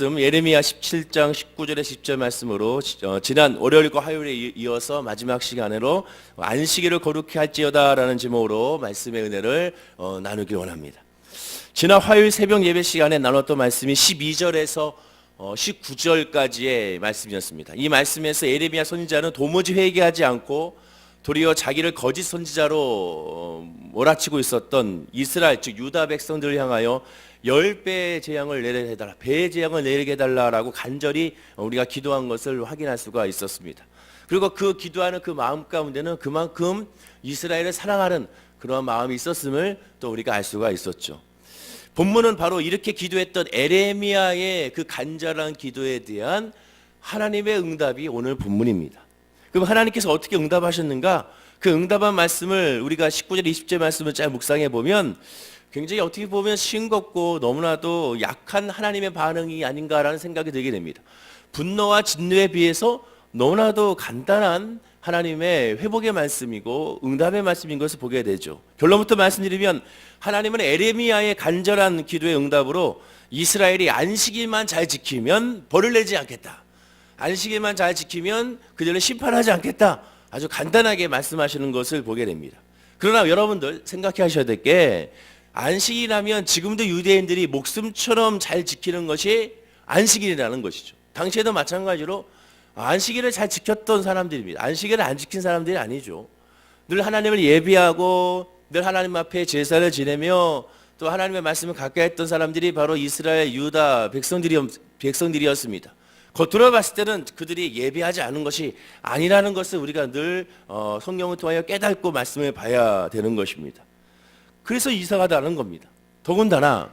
말씀 예레미야 17장 19절에 10절 말씀으로 어, 지난 월요일과 화요일에 이- 이어서 마지막 시간으로 안식일을 거룩히 할지어다라는 제목으로 말씀의 은혜를 어, 나누길 원합니다. 지난 화요일 새벽 예배 시간에 나눴던 말씀이 12절에서 19절까지의 말씀이었습니다. 이 말씀에서 예레미야 선지자는 도무지 회개하지 않고 도리어 자기를 거짓 선지자로 어, 몰아치고 있었던 이스라엘 즉 유다 백성들을 향하여 열 배의 재앙을 내리게 해달라 배의 재앙을 내리게 해달라라고 간절히 우리가 기도한 것을 확인할 수가 있었습니다. 그리고 그 기도하는 그 마음 가운데는 그만큼 이스라엘을 사랑하는 그런 마음이 있었음을 또 우리가 알 수가 있었죠. 본문은 바로 이렇게 기도했던 에레미야의 그 간절한 기도에 대한 하나님의 응답이 오늘 본문입니다. 그럼 하나님께서 어떻게 응답하셨는가? 그 응답한 말씀을 우리가 19절 20절 말씀을 잘 묵상해 보면 굉장히 어떻게 보면 싱겁고 너무나도 약한 하나님의 반응이 아닌가라는 생각이 들게 됩니다. 분노와 진노에 비해서 너무나도 간단한 하나님의 회복의 말씀이고 응답의 말씀인 것을 보게 되죠. 결론부터 말씀드리면 하나님은 에레미야의 간절한 기도의 응답으로 이스라엘이 안식일만 잘 지키면 벌을 내지 않겠다. 안식일만 잘 지키면 그들을 심판하지 않겠다. 아주 간단하게 말씀하시는 것을 보게 됩니다. 그러나 여러분들 생각해 하셔야 될 게 안식이라면 지금도 유대인들이 목숨처럼 잘 지키는 것이 안식일이라는 것이죠. 당시에도 마찬가지로 안식일을 잘 지켰던 사람들입니다. 안식일을 안 지킨 사람들이 아니죠. 늘 하나님을 예비하고 늘 하나님 앞에 제사를 지내며 또 하나님의 말씀을 가까이 했던 사람들이 바로 이스라엘 유다 백성들이, 백성들이었습니다. 겉으로 봤을 때는 그들이 예비하지 않은 것이 아니라는 것을 우리가 늘 어, 성경을 통하여 깨닫고 말씀을 봐야 되는 것입니다. 그래서 이상하다는 겁니다. 더군다나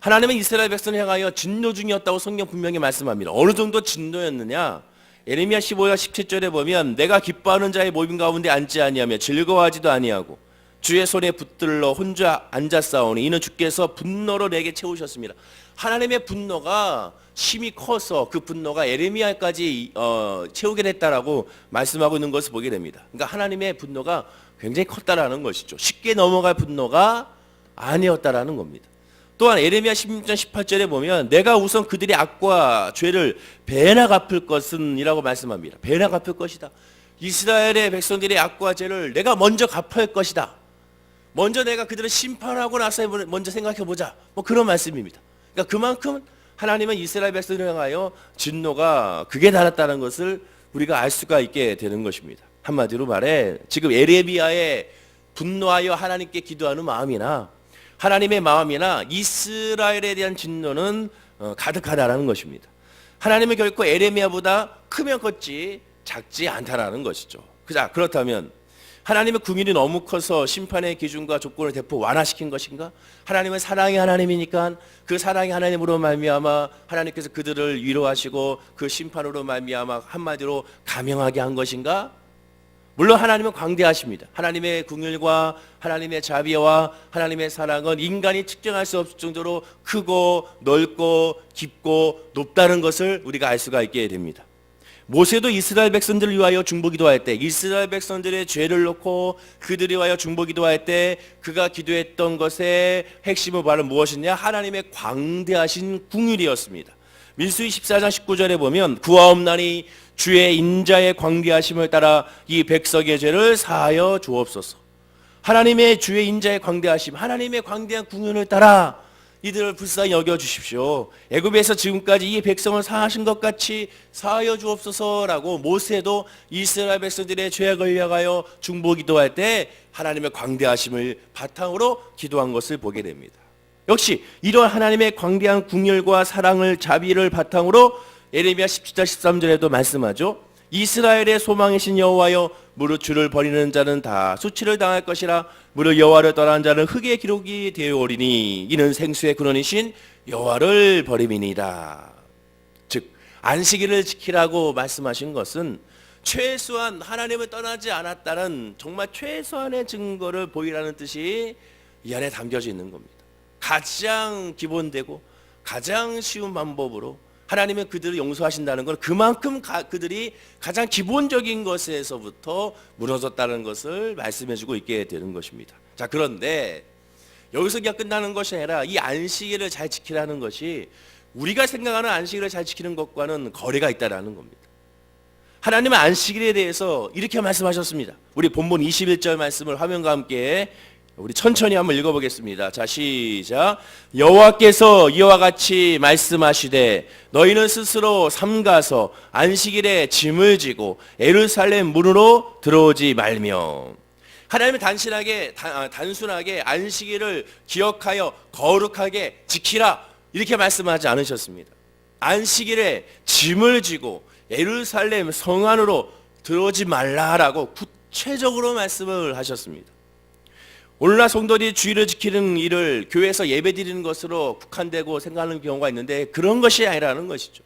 하나님은 이스라엘 백성을 향하여 진노 중이었다고 성경 분명히 말씀합니다. 어느 정도 진노였느냐? 예레미야 15장 17절에 보면 내가 기뻐하는 자의 모임 가운데 앉지 아니하며 즐거워하지도 아니하고 주의 손에 붙들러 혼자 앉아 싸우니 이는 주께서 분노로 내게 채우셨습니다. 하나님의 분노가 심히 커서 그 분노가 에레미야까지 어, 채우게 됐다라고 말씀하고 있는 것을 보게 됩니다. 그러니까 하나님의 분노가 굉장히 컸다라는 것이죠. 쉽게 넘어갈 분노가 아니었다라는 겁니다. 또한 에레미야 16장 18절에 보면 내가 우선 그들의 악과 죄를 배나 갚을 것은이라고 말씀합니다. 배나 갚을 것이다. 이스라엘의 백성들의 악과 죄를 내가 먼저 갚을 것이다. 먼저 내가 그들을 심판하고 나서 먼저 생각해 보자. 뭐 그런 말씀입니다. 그러니까 그만큼 하나님은 이스라엘 백성을 향하여 진노가 극에 달았다는 것을 우리가 알 수가 있게 되는 것입니다. 한마디로 말해 지금 에레미야의 분노하여 하나님께 기도하는 마음이나 하나님의 마음이나 이스라엘에 대한 진노는 어, 가득하다라는 것입니다. 하나님은 결코 에레미야보다 크면 컸지 작지 않다라는 것이죠. 자 그렇다면 하나님의 궁일이 너무 커서 심판의 기준과 조건을 대폭 완화시킨 것인가? 하나님은 사랑의 하나님이니까 그 사랑의 하나님으로 말미암아 하나님께서 그들을 위로하시고 그 심판으로 말미암아 한마디로 감형하게 한 것인가? 물론 하나님은 광대하십니다. 하나님의 궁율과 하나님의 자비와 하나님의 사랑은 인간이 측정할 수 없을 정도로 크고 넓고 깊고 높다는 것을 우리가 알 수가 있게 됩니다. 모세도 이스라엘 백성들을 위하여 중보기도할 때 이스라엘 백성들의 죄를 놓고 그들이 위하여 중보기도할 때 그가 기도했던 것의 핵심은 바로 무엇이냐 하나님의 광대하신 궁율이었습니다. 민수기 14장 19절에 보면 구하옵나니 주의 인자의 광대하심을 따라 이 백성의 죄를 사하여 주옵소서. 하나님의 주의 인자의 광대하심, 하나님의 광대한 궁윤을 따라 이들을 불쌍히 여겨 주십시오. 애굽에서 지금까지 이 백성을 사하신 것 같이 사하여 주옵소서라고 모세도 이스라엘 백성들의 죄에 걸려가여 중보 기도할 때 하나님의 광대하심을 바탕으로 기도한 것을 보게 됩니다. 역시 이런 하나님의 광대한 궁열과 사랑을 자비를 바탕으로 에레미야 17장 13절에도 말씀하죠. 이스라엘의 소망이신 여호와여 무릇 주를 버리는 자는 다 수치를 당할 것이라 무릇 여호와를 떠난 자는 흙의 기록이 되어오리니 이는 생수의 근원이신 여호와를 버림이니라. 즉 안식일을 지키라고 말씀하신 것은 최소한 하나님을 떠나지 않았다는 정말 최소한의 증거를 보이라는 뜻이 이 안에 담겨져 있는 겁니다. 가장 기본되고 가장 쉬운 방법으로 하나님은 그들을 용서하신다는 걸 그만큼 가, 그들이 가장 기본적인 것에서부터 무너졌다는 것을 말씀해주고 있게 되는 것입니다. 자 그런데 여기서 그냥 끝나는 것이 아니라 이 안식일을 잘 지키라는 것이 우리가 생각하는 안식일을 잘 지키는 것과는 거리가 있다라는 겁니다. 하나님은 안식일에 대해서 이렇게 말씀하셨습니다. 우리 본문 21절 말씀을 화면과 함께 우리 천천히 한번 읽어보겠습니다. 자, 시작. 여호와께서 이와 같이 말씀하시되 너희는 스스로 삼가서 안식일에 짐을 지고 에루살렘 문으로 들어오지 말며 하나님은 단순하게 단- 아, 단순하게 안식일을 기억하여 거룩하게 지키라 이렇게 말씀하지 않으셨습니다. 안식일에 짐을 지고 예루살렘 성 안으로 들어오지 말라라고 구체적으로 말씀을 하셨습니다. 오늘날 성도들이 주의를 지키는 일을 교회에서 예배 드리는 것으로 국한되고 생각하는 경우가 있는데 그런 것이 아니라는 것이죠.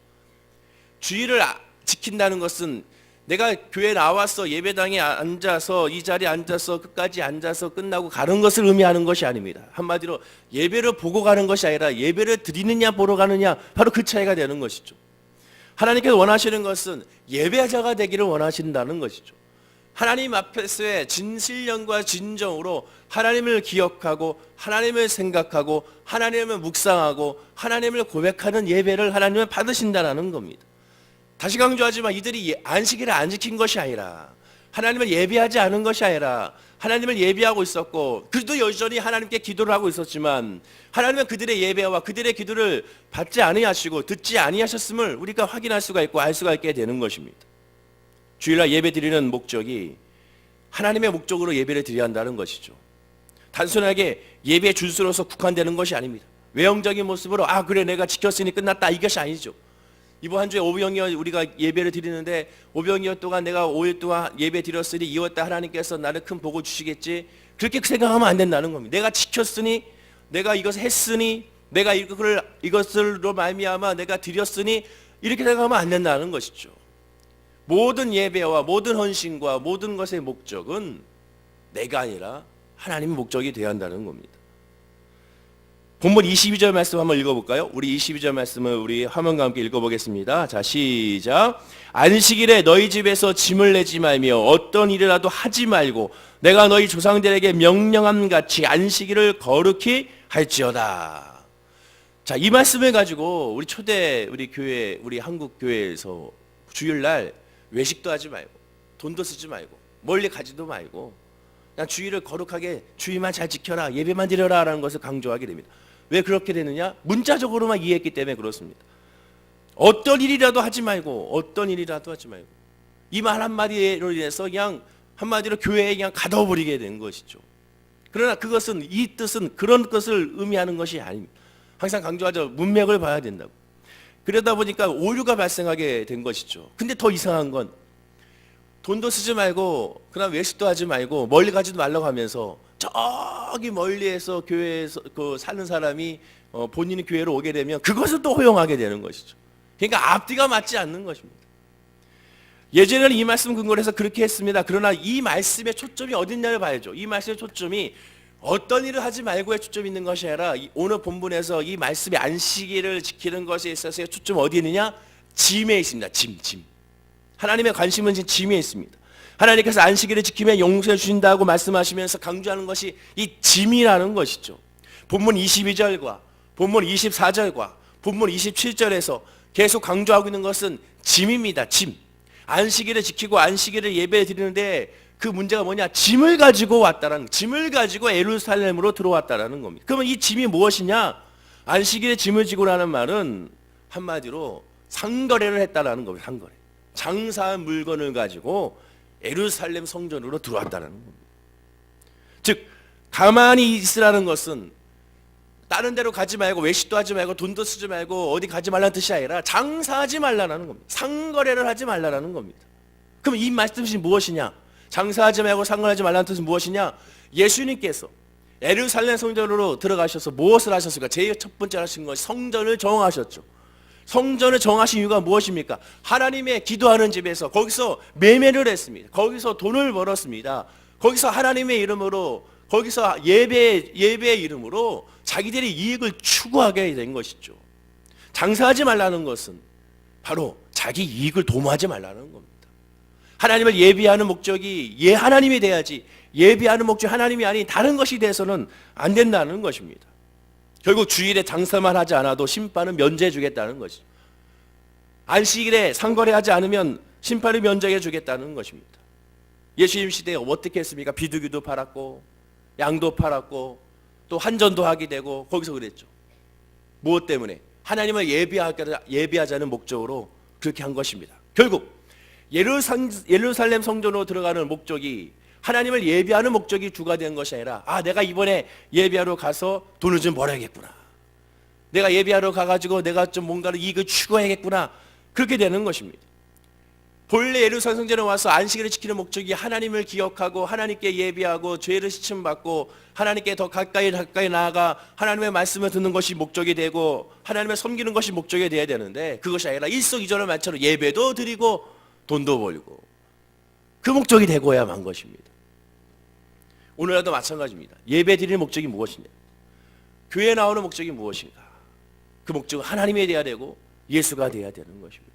주의를 아- 지킨다는 것은 내가 교회 나와서 예배당에 앉아서 이 자리에 앉아서 끝까지 앉아서 끝나고 가는 것을 의미하는 것이 아닙니다. 한마디로 예배를 보고 가는 것이 아니라 예배를 드리느냐 보러 가느냐 바로 그 차이가 되는 것이죠. 하나님께서 원하시는 것은 예배자가 되기를 원하신다는 것이죠. 하나님 앞에서의 진실령과 진정으로 하나님을 기억하고 하나님을 생각하고 하나님을 묵상하고 하나님을 고백하는 예배를 하나님은 받으신다는 겁니다. 다시 강조하지만 이들이 예- 안식일을 안 지킨 것이 아니라 하나님을 예배하지 않은 것이 아니라 하나님을 예배하고 있었고 그래도 여전히 하나님께 기도를 하고 있었지만 하나님은 그들의 예배와 그들의 기도를 받지 아니하시고 듣지 아니하셨음을 우리가 확인할 수가 있고 알 수가 있게 되는 것입니다. 주일날 예배 드리는 목적이 하나님의 목적으로 예배를 드려야 한다는 것이죠. 단순하게 예배 준수로서 국한되는 것이 아닙니다. 외형적인 모습으로 아 그래 내가 지켰으니 끝났다 이것이 아니죠. 이번 한 주에 오병이어 우리가 예배를 드리는데 오병이어 동안 내가 5일 동안 예배 드렸으니 이었다 하나님께서 나를 큰 복을 주시겠지 그렇게 생각하면 안 된다는 겁니다. 내가 지켰으니 내가 이것을 했으니 내가 이걸 이것을로 말미암아 내가 드렸으니 이렇게 생각하면 안 된다는 것이죠. 모든 예배와 모든 헌신과 모든 것의 목적은 내가 아니라 하나님의 목적이 되어야 한다는 겁니다. 본문 22절 말씀 한번 읽어볼까요? 우리 22절 말씀을 우리 화면과 함께 읽어보겠습니다. 자, 시작. 안식일에 너희 집에서 짐을 내지 말며 어떤 일이라도 하지 말고 내가 너희 조상들에게 명령함 같이 안식일을 거룩히 할지어다. 자, 이 말씀을 가지고 우리 초대 우리 교회 우리 한국 교회에서 주일날 외식도 하지 말고 돈도 쓰지 말고 멀리 가지도 말고 그냥 주일을 거룩하게 주의만 잘 지켜라 예배만 드려라라는 것을 강조하게 됩니다. 왜 그렇게 되느냐? 문자적으로만 이해했기 때문에 그렇습니다. 어떤 일이라도 하지 말고 어떤 일이라도 하지 말고 이 말 한마디로 인해서 그냥 한마디로 교회에 그냥 가둬버리게 된 것이죠. 그러나 그것은 이 뜻은 그런 것을 의미하는 것이 아닙니다. 항상 강조하죠. 문맥을 봐야 된다고. 그러다 보니까 오류가 발생하게 된 것이죠. 근데 더 이상한 건 돈도 쓰지 말고 그다음 외식도 하지 말고 멀리 가지도 말라고 하면서 저기 멀리에서 교회에서 그 사는 사람이 어, 본인이 교회로 오게 되면 그것을 또 허용하게 되는 것이죠. 그러니까 앞뒤가 맞지 않는 것입니다. 예전에는 이 말씀 근거로 해서 그렇게 했습니다. 그러나 이 말씀의 초점이 어딨냐를 봐야죠. 이 말씀의 초점이 어떤 일을 하지 말고의 초점이 있는 것이 아니라 이 오늘 본문에서 이 말씀의 안식일을 지키는 것에 있어서의 초점 어디 있느냐? 짐에 있습니다. 짐, 짐. 하나님의 관심은 지금 짐에 있습니다. 하나님께서 안식일을 지키면 용서해 주신다고 말씀하시면서 강조하는 것이 이 짐이라는 것이죠. 본문 22절과 본문 24절과 본문 27절에서 계속 강조하고 있는 것은 짐입니다. 짐. 안식일을 지키고 안식일을 예배 드리는데 그 문제가 뭐냐? 짐을 가지고 왔다라는 짐을 가지고 에루살렘으로 들어왔다라는 겁니다. 그러면 이 짐이 무엇이냐? 안식일에 짐을 지고라는 말은 한마디로 상거래를 했다라는 겁니다. 상거래. 장사한 물건을 가지고 에루살렘 성전으로 들어왔다는 겁니다. 즉 가만히 있으라는 것은 다른 데로 가지 말고 외식도 하지 말고 돈도 쓰지 말고 어디 가지 말라는 뜻이 아니라 장사하지 말라는 겁니다. 상거래를 하지 말라는 겁니다. 그럼 이 말씀이 무엇이냐? 장사하지 말고 상거래하지 말라는 뜻은 무엇이냐? 예수님께서 에루살렘 성전으로 들어가셔서 무엇을 하셨을까? 제일 첫 번째 하신 것이 성전을 정하셨죠. 성전을 정하신 이유가 무엇입니까? 하나님의 기도하는 집에서 거기서 매매를 했습니다. 거기서 돈을 벌었습니다. 거기서 하나님의 이름으로 거기서 예배 예배의 이름으로 자기들의 이익을 추구하게 된 것이죠. 장사하지 말라는 것은 바로 자기 이익을 도모하지 말라는 겁니다. 하나님을 예비하는 목적이 예 하나님이 돼야지 예비하는 목적 하나님이 아닌 다른 것이 돼서는 안 된다는 것입니다. 결국 주일에 장사만 하지 않아도 심판은 면제해 주겠다는 것이죠. 안식일에 상거래하지 않으면 심판을 면제해 주겠다는 것입니다. 예수님 시대에 어떻게 했습니까? 비둘기도 팔았고 양도 팔았고 또 한전도 하게 되고 거기서 그랬죠. 무엇 때문에? 하나님을 예비하자, 예비하자는 목적으로 그렇게 한 것입니다. 결국 예루살, 예루살렘 성전으로 들어가는 목적이 하나님을 예비하는 목적이 주가 된 것이 아니라 아 내가 이번에 예비하러 가서 돈을 좀 벌어야겠구나. 내가 예비하러 가가지고 내가 좀 뭔가를 이익을 추구해야겠구나. 그렇게 되는 것입니다. 본래 예루살렘 성전에 와서 안식일을 지키는 목적이 하나님을 기억하고 하나님께 예비하고 죄를 시침 받고 하나님께 더 가까이 가까이 나아가 하나님의 말씀을 듣는 것이 목적이 되고 하나님을 섬기는 것이 목적이 되어야 되는데 그것이 아니라 일석이조를 말처럼 예배도 드리고 돈도 벌고 그 목적이 되고야만 것입니다. 오늘날도 마찬가지입니다. 예배 드리는 목적이 무엇이냐? 교회 나오는 목적이 무엇인가? 그 목적은 하나님에 대해야 되고 예수가 되어야 되는 것입니다.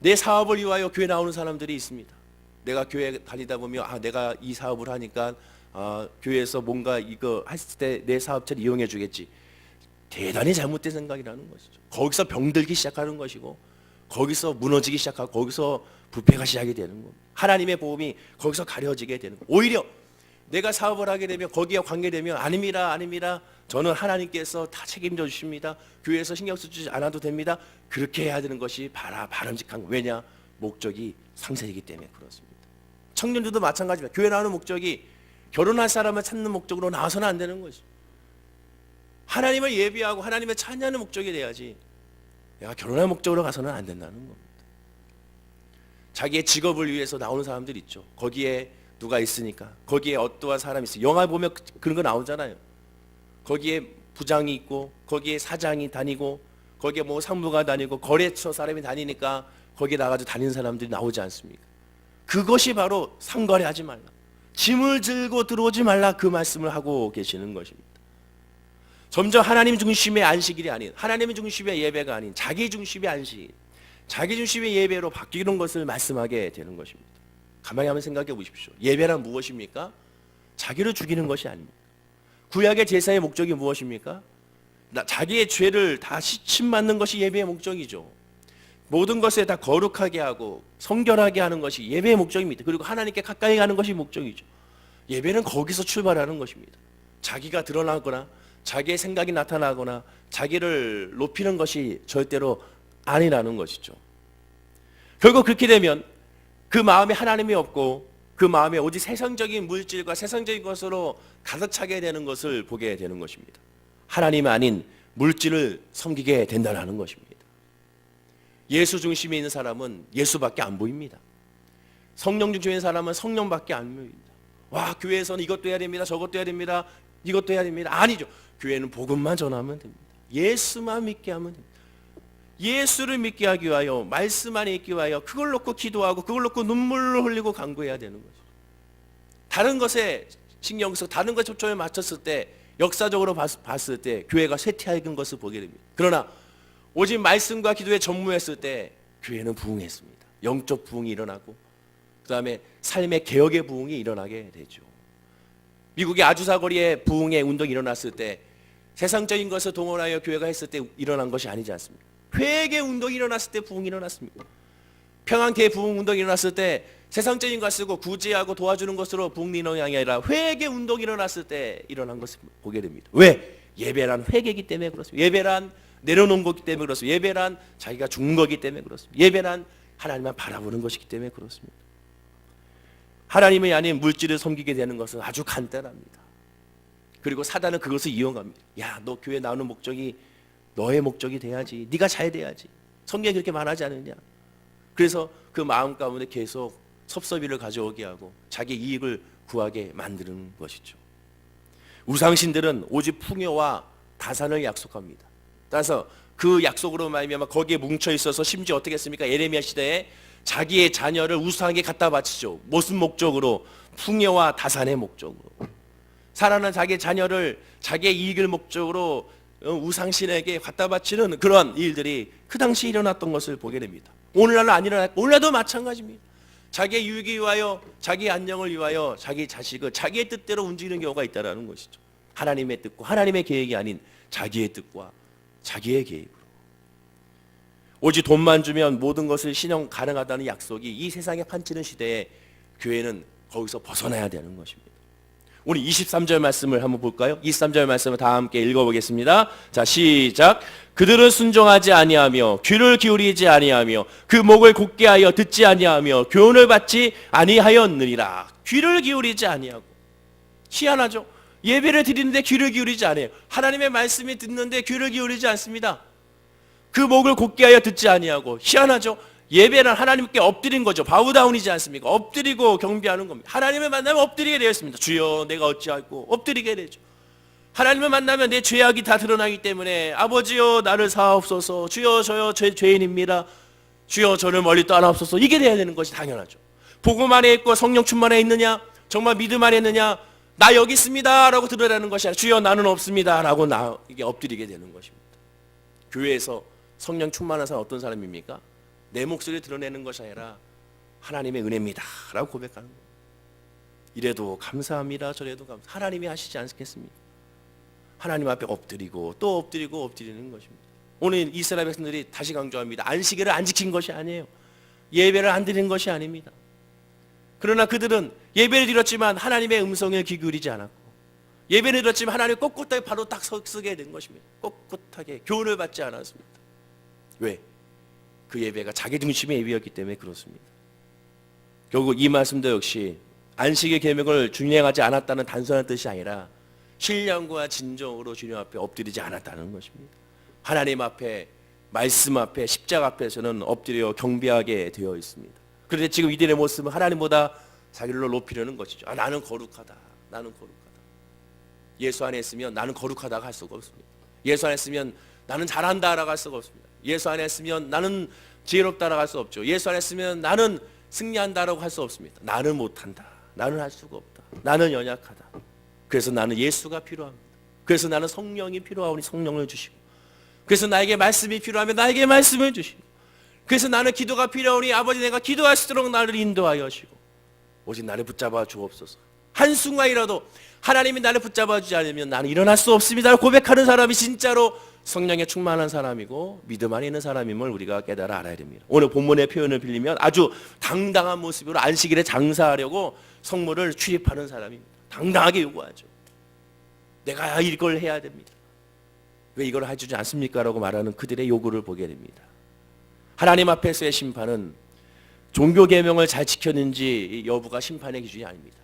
내 사업을 위하여 교회 나오는 사람들이 있습니다. 내가 교회 다니다 보면 아 내가 이 사업을 하니까 아, 교회에서 뭔가 이거 했을 때 내 사업체를 이용해 주겠지. 대단히 잘못된 생각이라는 것이죠. 거기서 병들기 시작하는 것이고 거기서 무너지기 시작하고 거기서 부패가 시작이 되는 겁니다. 하나님의 보험이 거기서 가려지게 되는 겁니다. 오히려 내가 사업을 하게 되면 거기에 관계되면 아닙니다, 아닙니다. 저는 하나님께서 다 책임져 주십니다. 교회에서 신경 쓰지 않아도 됩니다. 그렇게 해야 되는 것이 바라 바람직한 거. 왜냐? 목적이 상세이기 때문에 그렇습니다. 청년들도 마찬가지입니다. 교회 나오는 목적이 결혼할 사람을 찾는 목적으로 나와서는 안 되는 것이. 하나님을 예비하고 하나님을 찬양하는 목적이 돼야지. 내가 결혼할 목적으로 가서는 안 된다는 겁니다. 자기의 직업을 위해서 나오는 사람들 있죠. 거기에 누가 있으니까 거기에 어떠한 사람이 있어. 영화 보면 그- 그런 거 나오잖아요. 거기에 부장이 있고 거기에 사장이 다니고 거기에 뭐 상무가 다니고 거래처 사람이 다니니까 거기에 나가서 다니는 사람들이 나오지 않습니까? 그것이 바로 상거래하지 말라. 짐을 들고 들어오지 말라 그 말씀을 하고 계시는 것입니다. 점점 하나님 중심의 안식일이 아닌 하나님 중심의 예배가 아닌 자기 중심의 안식, 자기 중심의 예배로 바뀌는 것을 말씀하게 되는 것입니다. 가만히 한번 생각해 보십시오. 예배란 무엇입니까? 자기를 죽이는 것이 아닙니다. 구약의 제사의 목적이 무엇입니까? 나- 자기의 죄를 다 시침 맞는 것이 예배의 목적이죠. 모든 것에 다 거룩하게 하고 성결하게 하는 것이 예배의 목적입니다. 그리고 하나님께 가까이 가는 것이 목적이죠. 예배는 거기서 출발하는 것입니다. 자기가 드러나거나 자기의 생각이 나타나거나 자기를 높이는 것이 절대로 아니라는 것이죠. 결국 그렇게 되면 그 마음에 하나님이 없고 그 마음에 오직 세상적인 물질과 세상적인 것으로 가득 차게 되는 것을 보게 되는 것입니다. 하나님 아닌 물질을 섬기게 된다는 것입니다. 예수 중심에 있는 사람은 예수밖에 안 보입니다. 성령 중심에 사람은 성령밖에 안 보입니다. 와, 교회에서는 이것도 해야 됩니다. 저것도 해야 됩니다. 이것도 해야 됩니다. 아니죠. 교회는 복음만 전하면 됩니다. 예수만 믿게 하면 됩니다. 예수를 믿게 하기 위하여 말씀 안에 있기 위하여 그걸 놓고 기도하고 그걸 놓고 눈물을 흘리고 간구해야 되는 거죠. 다른 것에 신경 써 다른 것에 초점을 맞췄을 때 역사적으로 봤, 봤을 때 교회가 쇠퇴하는 것을 보게 됩니다. 그러나 오직 말씀과 기도에 전무했을 때 교회는 부흥했습니다. 영적 부흥이 일어나고 그 다음에 삶의 개혁의 부흥이 일어나게 되죠. 미국의 아주사 거리에 부흥의 운동이 일어났을 때 세상적인 것을 동원하여 교회가 했을 때 일어난 것이 아니지 않습니까? 회개 운동이 일어났을 때 부흥이 일어났습니다. 평안계 부흥 운동이 일어났을 때 세상적인 것 쓰고 구제하고 도와주는 것으로 부흥 운동이 아니라 회개 운동이 일어났을 때 일어난 것을 보게 됩니다. 왜? 예배란 회개기 때문에 그렇습니다. 예배란 내려놓은 거기 때문에 그렇습니다. 예배란 자기가 죽는 거기 때문에 그렇습니다. 예배란 하나님만 바라보는 것이기 때문에 그렇습니다. 하나님이 아닌 물질을 섬기게 되는 것은 아주 간단합니다. 그리고 사단은 그것을 이용합니다. 야, 너 교회 나오는 목적이 너의 목적이 돼야지. 네가 잘 돼야지. 성경에 그렇게 말하지 않느냐. 그래서 그 마음 가운데 계속 섭섭이를 가져오게 하고 자기 이익을 구하게 만드는 것이죠. 우상신들은 오직 풍요와 다산을 약속합니다. 따라서 그 약속으로 말미암아 거기에 뭉쳐 있어서 심지어 어떻게 했습니까? 예레미야 시대에 자기의 자녀를 우상에게 갖다 바치죠. 무슨 목적으로? 풍요와 다산의 목적으로. 사랑하는 자기의 자녀를 자기의 이익을 목적으로 어, 우상신에게 갖다 바치는 그런 일들이 그 당시 일어났던 것을 보게 됩니다. 오늘날은 안 일어났고 오늘날도 마찬가지입니다. 자기의 유익을 위하여 자기의 안녕을 위하여 자기 자식을 자기의 뜻대로 움직이는 경우가 있다는 것이죠. 하나님의 뜻과 하나님의 계획이 아닌 자기의 뜻과 자기의 계획으로. 오직 돈만 주면 모든 것을 신용 가능하다는 약속이 이 세상에 판치는 시대에 교회는 거기서 벗어나야 되는 것입니다. 오늘 23절 말씀을 한번 볼까요? 23절 말씀을 다 함께 읽어보겠습니다. 자, 시작. 그들은 순종하지 아니하며 귀를 기울이지 아니하며 그 목을 굳게 하여 듣지 아니하며 교훈을 받지 아니하였느니라. 귀를 기울이지 아니하고 희한하죠. 예배를 드리는데 귀를 기울이지 않아요. 하나님의 말씀이 듣는데 귀를 기울이지 않습니다. 그 목을 곧게 하여 듣지 아니하고 희한하죠. 예배는 하나님께 엎드린 거죠. 바우다운이지 않습니까? 엎드리고 경배하는 겁니다. 하나님을 만나면 엎드리게 되어 있습니다. 주여 내가 어찌하고 엎드리게 되죠. 하나님을 만나면 내 죄악이 다 드러나기 때문에 아버지여 나를 사옵소서 주여 저여 죄, 죄인입니다. 주여 저를 멀리 떠나옵소서 이게 돼야 되는 것이 당연하죠. 복음 안에 있고 성령 충만에 있느냐 정말 믿음 안에 있느냐 나 여기 있습니다 라고 드러내는 것이 아니라 주여 나는 없습니다 라고 나 이게 엎드리게 되는 것입니다. 교회에서 성령 충만한 사람 어떤 사람입니까? 내 목소리를 드러내는 것이 아니라 하나님의 은혜입니다 라고 고백하는 거예요. 이래도 감사합니다 저래도 감사 하나님이 하시지 않겠습니까? 하나님 앞에 엎드리고 또 엎드리고 엎드리는 것입니다. 오늘 이스라엘 백성들이 다시 강조합니다. 안식일을 안 지킨 것이 아니에요. 예배를 안 드린 것이 아닙니다. 그러나 그들은 예배를 드렸지만 하나님의 음성에 귀 기울이지 않았고 예배를 드렸지만 하나님 꼿꼿하게 바로 딱 서게 된 것입니다. 꼿꼿하게 교훈을 받지 않았습니다. 왜? 그 예배가 자기 중심의 예배였기 때문에 그렇습니다. 결국 이 말씀도 역시 안식의 계명을 준행하지 않았다는 단순한 뜻이 아니라 신령과 진정으로 주님 앞에 엎드리지 않았다는 것입니다. 하나님 앞에 말씀 앞에 십자가 앞에서는 엎드려 경배하게 되어 있습니다. 그런데 지금 이들의 모습은 하나님보다 자기를 높이려는 것이죠. 아, 나는 거룩하다. 나는 거룩하다. 예수 안에 있으면 나는 거룩하다고 할 수가 없습니다. 예수 안에 있으면 나는 잘한다라고 할 수가 없습니다. 예수 안에 있으면 나는 지혜롭다라고 할 수 없죠. 예수 안에 있으면 나는 승리한다라고 할 수 없습니다. 나는 못한다. 나는 할 수가 없다. 나는 연약하다. 그래서 나는 예수가 필요합니다. 그래서 나는 성령이 필요하오니 성령을 주시고 그래서 나에게 말씀이 필요하면 나에게 말씀을 주시고 그래서 나는 기도가 필요하오니 아버지 내가 기도할 수 있도록 나를 인도하여 주시고 오직 나를 붙잡아 주옵소서 한순간이라도 하나님이 나를 붙잡아 주지 않으면 나는 일어날 수 없습니다 고백하는 사람이 진짜로 성령에 충만한 사람이고 믿음 안에 있는 사람임을 우리가 깨달아 알아야 됩니다 오늘 본문의 표현을 빌리면 아주 당당한 모습으로 안식일에 장사하려고 성물을 출입하는 사람입니다 당당하게 요구하죠 내가 이걸 해야 됩니다 왜 이걸 해주지 않습니까? 라고 말하는 그들의 요구를 보게 됩니다. 하나님 앞에서의 심판은 종교 계명을 잘 지켰는지 여부가 심판의 기준이 아닙니다.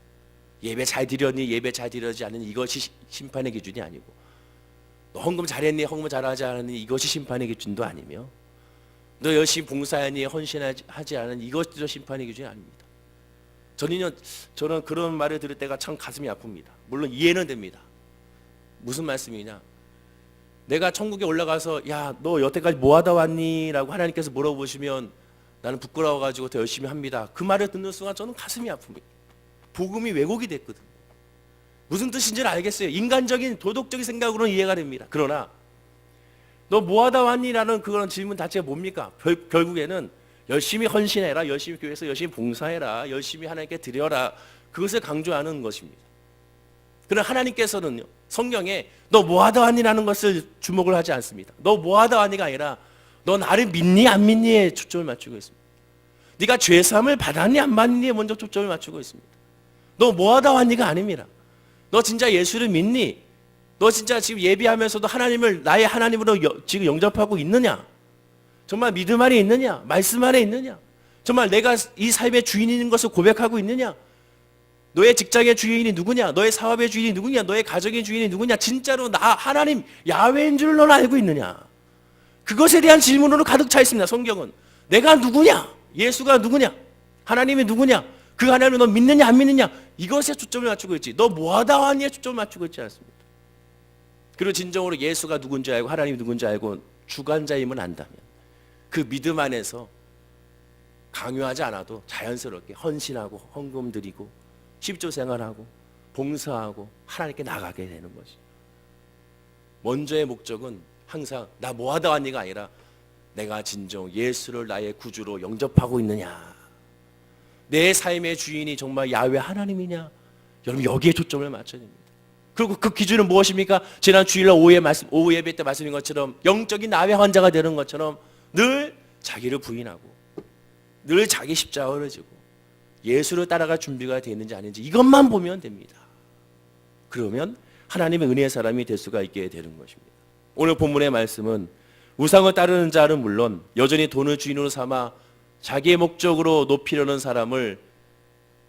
예배 잘 드렸니 예배 잘 드려지 않은 이것이 심판의 기준이 아니고 너 헌금 잘했니 헌금 잘하지 않았니 이것이 심판의 기준도 아니며 너 열심히 봉사했니 헌신하지 않은 이것도 심판의 기준이 아닙니다. 저는요 저는 그런 말을 들을 때가 참 가슴이 아픕니다. 물론 이해는 됩니다. 무슨 말씀이냐? 내가 천국에 올라가서 야 너 여태까지 뭐 하다 왔니? 라고 하나님께서 물어보시면 나는 부끄러워가지고 더 열심히 합니다. 그 말을 듣는 순간 저는 가슴이 아픕니다. 복음이 왜곡이 됐거든. 무슨 뜻인지는 알겠어요. 인간적인 도덕적인 생각으로는 이해가 됩니다. 그러나 너 뭐 하다 왔니? 라는 그런 질문 자체가 뭡니까? 결, 결국에는 열심히 헌신해라. 열심히 교회에서 열심히 봉사해라. 열심히 하나님께 드려라. 그것을 강조하는 것입니다. 그러나 하나님께서는요. 성경에 너 뭐하다 왔니라는 것을 주목을 하지 않습니다. 너 뭐하다 왔니가 아니라 너 나를 믿니 안 믿니에 초점을 맞추고 있습니다. 네가 죄 사함을 받았니 안 받니에 먼저 초점을 맞추고 있습니다. 너 뭐하다 왔니가 아닙니다. 너 진짜 예수를 믿니? 너 진짜 지금 예비하면서도 하나님을 나의 하나님으로 여, 지금 영접하고 있느냐? 정말 믿음 안에 있느냐? 말씀 안에 있느냐? 정말 내가 이 삶의 주인인 것을 고백하고 있느냐? 너의 직장의 주인이 누구냐? 너의 사업의 주인이 누구냐? 너의 가정의 주인이 누구냐? 진짜로 나 하나님 야훼인 줄 너는 알고 있느냐? 그것에 대한 질문으로 가득 차 있습니다. 성경은 내가 누구냐? 예수가 누구냐? 하나님이 누구냐? 그 하나님을 너 믿느냐 안 믿느냐? 이것에 초점을 맞추고 있지. 너 뭐하다 왔니에 초점을 맞추고 있지 않습니다. 그리고 진정으로 예수가 누군지 알고 하나님이 누군지 알고 주관자임을 안다면 그 믿음 안에서 강요하지 않아도 자연스럽게 헌신하고 헌금 드리고 십조 생활하고 봉사하고 하나님께 나가게 되는 것이. 먼저의 목적은 항상 나 뭐하다 왔니가 아니라 내가 진정 예수를 나의 구주로 영접하고 있느냐. 내 삶의 주인이 정말 야외 하나님이냐. 여러분 여기에 초점을 맞춰야 됩니다. 그리고 그 기준은 무엇입니까? 지난 주일날 오후 예배 때 말씀인 것처럼 영적인 나의 환자가 되는 것처럼 늘 자기를 부인하고 늘 자기 십자가를 지고 예수를 따라갈 준비가 되어 있는지 아닌지 이것만 보면 됩니다. 그러면 하나님의 은혜의 사람이 될 수가 있게 되는 것입니다. 오늘 본문의 말씀은 우상을 따르는 자는 물론 여전히 돈을 주인으로 삼아 자기의 목적으로 높이려는 사람을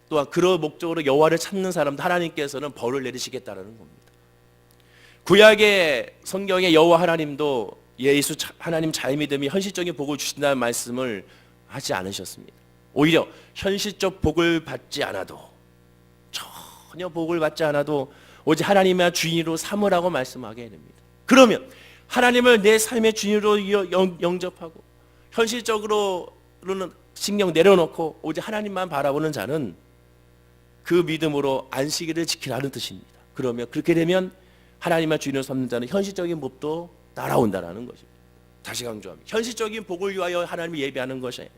또한 그런 목적으로 여호와를 찾는 사람도 하나님께서는 벌을 내리시겠다라는 겁니다. 구약의 성경의 여호와 하나님도 예수 자- 하나님 잘 믿음이 현실적인 복을 주신다는 말씀을 하지 않으셨습니다. 오히려 현실적 복을 받지 않아도 전혀 복을 받지 않아도 오직 하나님의 주인으로 삼으라고 말씀하게 됩니다. 그러면 하나님을 내 삶의 주인으로 영접하고 현실적으로 는 신경 내려놓고 오직 하나님만 바라보는 자는 그 믿음으로 안식일을 지키라는 뜻입니다. 그러면 그렇게 되면 하나님의 주인을 삼는 자는 현실적인 복도 따라온다라는 것입니다. 다시 강조합니다. 현실적인 복을 위하여 하나님을 예배하는 것이에요.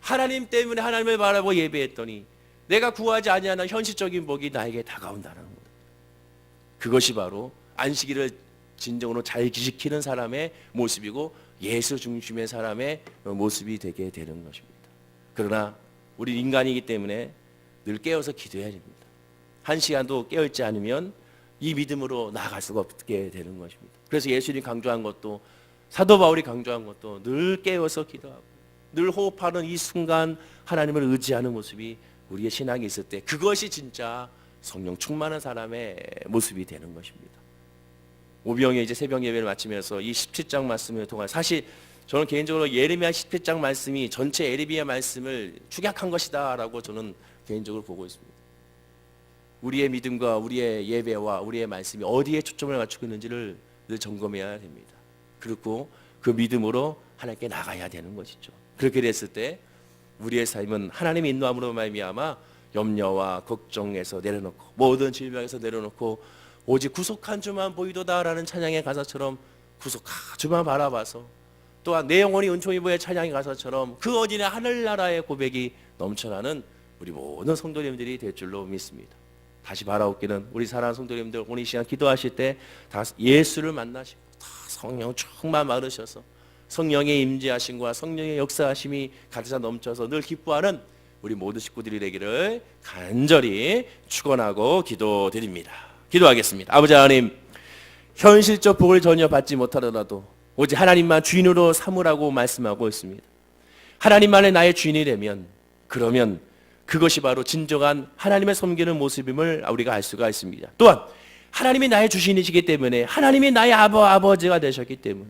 하나님 때문에 하나님을 바라보고 예배했더니 내가 구하지 아니하는 현실적인 복이 나에게 다가온다는 겁니다. 그것이 바로 안식일을 진정으로 잘 지키는 사람의 모습이고 예수 중심의 사람의 모습이 되게 되는 것입니다. 그러나 우리 인간이기 때문에 늘 깨어서 기도해야 됩니다. 한 시간도 깨어있지 않으면 이 믿음으로 나아갈 수가 없게 되는 것입니다. 그래서 예수님이 강조한 것도 사도 바울이 강조한 것도 늘 깨어서 기도하고 늘 호흡하는 이 순간 하나님을 의지하는 모습이 우리의 신앙이 있을 때 그것이 진짜 성령 충만한 사람의 모습이 되는 것입니다. 오병에 이제 새벽 예배를 마치면서 이 17장 말씀을 통해 사실 저는 개인적으로 예레미야 17장 말씀이 전체 에레미야 말씀을 축약한 것이다라고 저는 개인적으로 보고 있습니다. 우리의 믿음과 우리의 예배와 우리의 말씀이 어디에 초점을 맞추고 있는지를 늘 점검해야 됩니다. 그리고 그 믿음으로 하나님께 나가야 되는 것이죠. 그렇게 됐을 때 우리의 삶은 하나님의 인도함으로 말미암아 염려와 걱정에서 내려놓고 모든 질병에서 내려놓고 오직 구속한 주만 보이도다라는 찬양의 가사처럼 구속한 주만 바라봐서 또한 내 영혼이 은총이 보의 찬양의 가사처럼 그 어디나 하늘나라의 고백이 넘쳐나는 우리 모든 성도님들이 될 줄로 믿습니다. 다시 바라옵기는 우리 사랑하는 성도님들 오늘 이 시간 기도하실 때 다 예수를 만나시고 다 성령 충만 받으셔서 성령의 임재하심과 성령의 역사하심이 가득 넘쳐서 늘 기뻐하는 우리 모든 식구들이 되기를 간절히 축원하고 기도드립니다. 기도하겠습니다. 아버지 하나님 현실적 복을 전혀 받지 못하더라도 오직 하나님만 주인으로 삼으라고 말씀하고 있습니다. 하나님만의 나의 주인이 되면 그러면 그것이 바로 진정한 하나님의 섬기는 모습임을 우리가 알 수가 있습니다. 또한 하나님이 나의 주신이시기 때문에 하나님이 나의 아버 아버지가 되셨기 때문에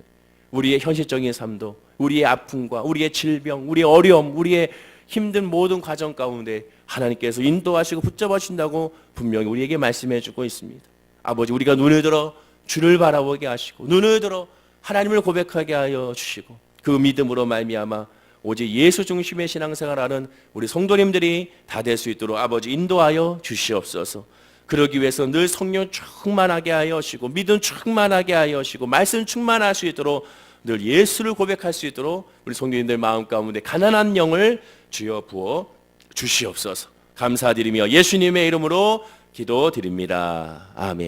우리의 현실적인 삶도 우리의 아픔과 우리의 질병, 우리의 어려움, 우리의 힘든 모든 과정 가운데 하나님께서 인도하시고 붙잡아 주신다고 분명히 우리에게 말씀해 주고 있습니다. 아버지 우리가 눈을 들어 주를 바라보게 하시고 눈을 들어 하나님을 고백하게 하여 주시고 그 믿음으로 말미암아 오직 예수 중심의 신앙생활하는 우리 성도님들이 다 될 수 있도록 아버지 인도하여 주시옵소서. 그러기 위해서 늘 성령 충만하게 하여 주시고 믿음 충만하게 하여 주시고 말씀 충만할 수 있도록 늘 예수를 고백할 수 있도록 우리 성도님들 마음 가운데 가난한 영을 주여 부어 주시옵소서. 감사드리며 예수님의 이름으로 기도드립니다. 아멘.